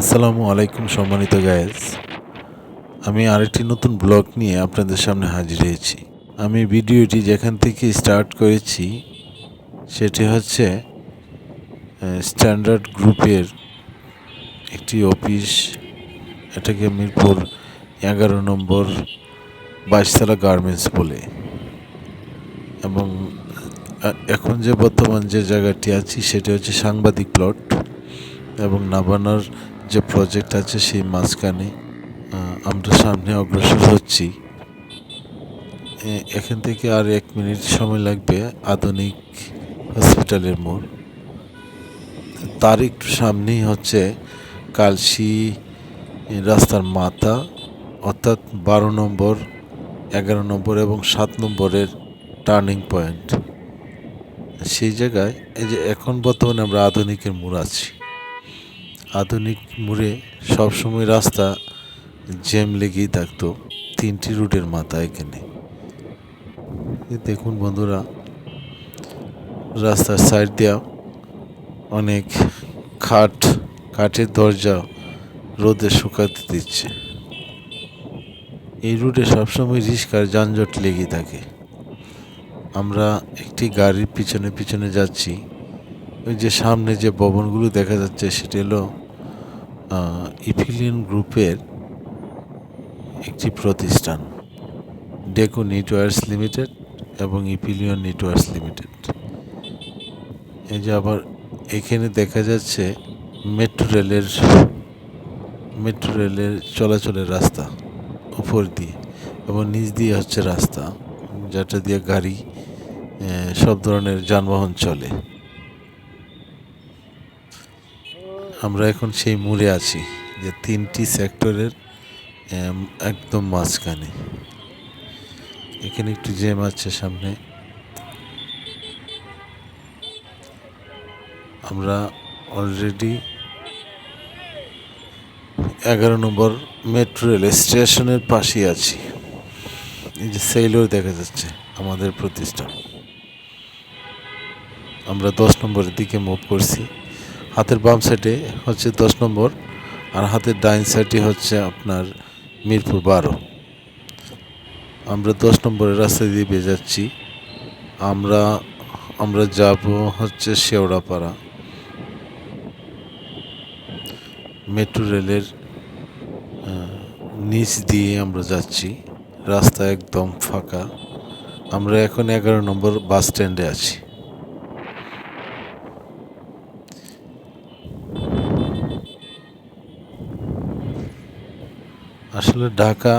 আসসালামু আলাইকুম সম্মানিত গায়েস আমি আরেকটি নতুন ব্লগ নিয়ে আপনাদের সামনে হাজির হয়েছি। আমি ভিডিওটি যেখান থেকে স্টার্ট করেছি, সেটি হচ্ছে স্ট্যান্ডার্ড গ্রুপের একটি অফিস এটাকে মিরপুর এগারো নম্বর বাইশতলা গার্মেন্টস বলে। এবং এখন যে বর্তমান যে জায়গাটি আছি, সেটি হচ্ছে সাংবাদিক প্লট এবং নাবানার যে প্রজেক্ট আছে সেই মাঝখানে আমরা সামনে অগ্রসর হচ্ছি। এখান থেকে আর এক মিনিট সময় লাগবে আধুনিক হসপিটালের মোড়। তার একটু সামনেই হচ্ছে কালসি রাস্তার মাথা, অর্থাৎ বারো নম্বর, এগারো নম্বর এবং সাত নম্বরের টার্নিং পয়েন্ট সেই জায়গায়, এই যে এখন বর্তমানে আমরা আধুনিকের মোড় আছি। আধুনিক মোড়ে সবসময় রাস্তা জ্যাম লেগেই থাকতো তিনটি রুটের মাথা এখানে। দেখুন বন্ধুরা, রাস্তার সাইড দেওয়া অনেক খাট কাঠের দরজা রোদে শুকাতে দিচ্ছে। এই রুটে সবসময় রিস্কার যানজট লেগে থাকে। আমরা একটি গাড়ির পিছনে পিছনে যাচ্ছি। ওই যে সামনে যে ভবনগুলো দেখা যাচ্ছে, সেটি হলো ইফিলিয়ন গ্রুপের একটি প্রতিষ্ঠান, ডেকো নেটওয়ার্কস লিমিটেড এবং ইফিলিয়ন নেটওয়ার্কস লিমিটেড। এই যে আবার এখানে দেখা যাচ্ছে মেট্রো রেলের মেট্রো রেলের চলাচলের রাস্তা উপর দিয়ে এবং নিচ দিয়ে হচ্ছে রাস্তা, যেটা দিয়ে গাড়ি সব ধরনের যানবাহন চলে। আমরা এখন সেই মোড়ে আছি যে তিনটি সেক্টরের একদম মাঝখানে। এখানে একটু জ্যাম আছে সামনে। আমরা অলরেডি এগারো নম্বর মেট্রো রেল স্টেশনের পাশেই আছি। এই যে সেইলর দেখা যাচ্ছে, আমাদের প্রতিষ্ঠান। আমরা দশ নম্বরের দিকে মুভ করছি। হাতের বাম সাইডে হচ্ছে দশ নম্বর আর হাতের ডাইন সাইডে হচ্ছে আপনার মিরপুর বারো। আমরা দশ নম্বরের রাস্তা দিয়ে বেয়ে যাচ্ছি। আমরা আমরা যাব হচ্ছে শেওড়াপাড়া। মেট্রো রেলের নিচ দিয়ে আমরা যাচ্ছি। রাস্তা একদম ফাঁকা। আমরা এখন এগারো নম্বর বাস স্ট্যান্ডে আছি। আসলে ঢাকা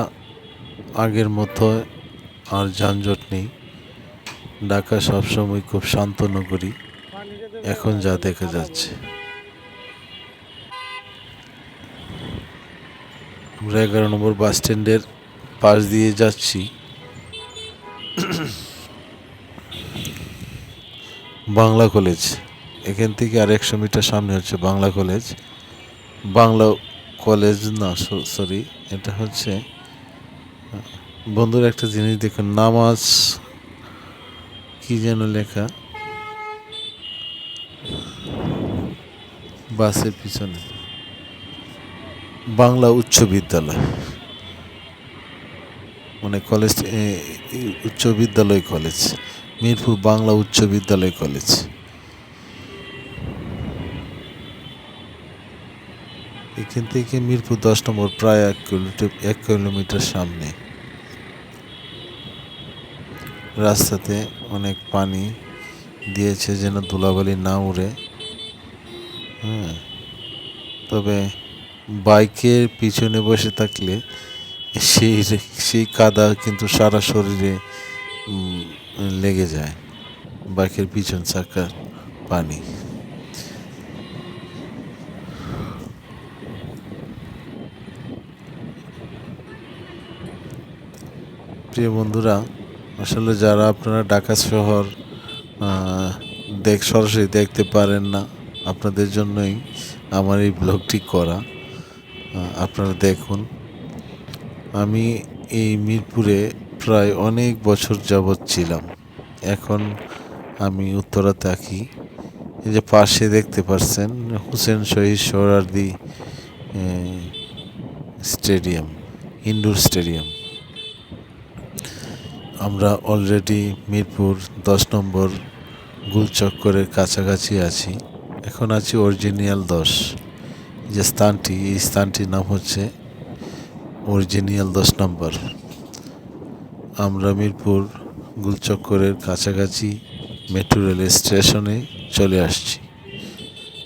আগের মতো আর যানজট নেই। ঢাকা সবসময় খুব শান্ত নগরী। এখন যা দেখা যাচ্ছে। আমরা এগারো নম্বর বাস স্ট্যান্ডের পাশ দিয়ে যাচ্ছি। বাংলা কলেজ। এখান থেকে আর একশো মিটার সামনে হচ্ছে বাংলা কলেজ। বাংলা কলেজ না সরি, এটা হচ্ছে বন্ধুর একটা জিনিস দেখুন, নামাজ, কি যেন লেখা বাসের পিছনে, বাংলা উচ্চ বিদ্যালয় মানে কলেজ উচ্চ বিদ্যালয় কলেজ, মিরপুর বাংলা উচ্চ বিদ্যালয় কলেজ। এখান থেকে মিরপুর দশ নম্বর, প্রায় এক কিলোমিটার এক কিলোমিটার সামনে। রাস্তাতে অনেক পানি দিয়েছে যেন ধুলাবালি না উড়ে। হ্যাঁ তবে বাইকের পিছনে বসে থাকলে সেই সেই কাদা কিন্তু সারা শরীরে লেগে যায়। বাইকের পিছন চাকার পানি। প্রিয় বন্ধুরা, আসলে যারা আপনারা ঢাকা শহর দেখ, সরাসরি দেখতে পারেন না, আপনাদের জন্যই আমার এই ব্লগটি করা। আপনারা দেখুন, আমি এই মিরপুরে প্রায় অনেক বছর যাবৎ ছিলাম। এখন আমি উত্তরা থাকি। এই যে পাশে দেখতে পাচ্ছেন Hussain Shahid Suhrawardy stadium indoor stadium. আমরা অলরেডি মিরপুর দশ নম্বর গুলচক্করের কাছাকাছি আছি। এখন আছি অরিজিনিয়াল দশ। যে স্থানটি, এই স্থানটির নাম হচ্ছে অরিজিনিয়াল দশ নম্বর। আমরা মিরপুর গুলচক্করের কাছাকাছি মেট্রো রেল স্টেশনে চলে আসছি।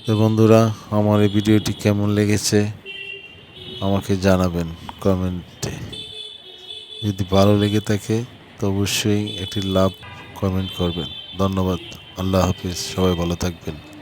তো বন্ধুরা, আমার এই ভিডিওটি কেমন লেগেছে আমাকে জানাবেন কমেন্টে। যদি ভালো লেগে থাকে তো অবশ্যই একটি লাভ কমেন্ট করবেন। ধন্যবাদ। আল্লাহ হাফিজ। সবাই ভালো থাকবেন।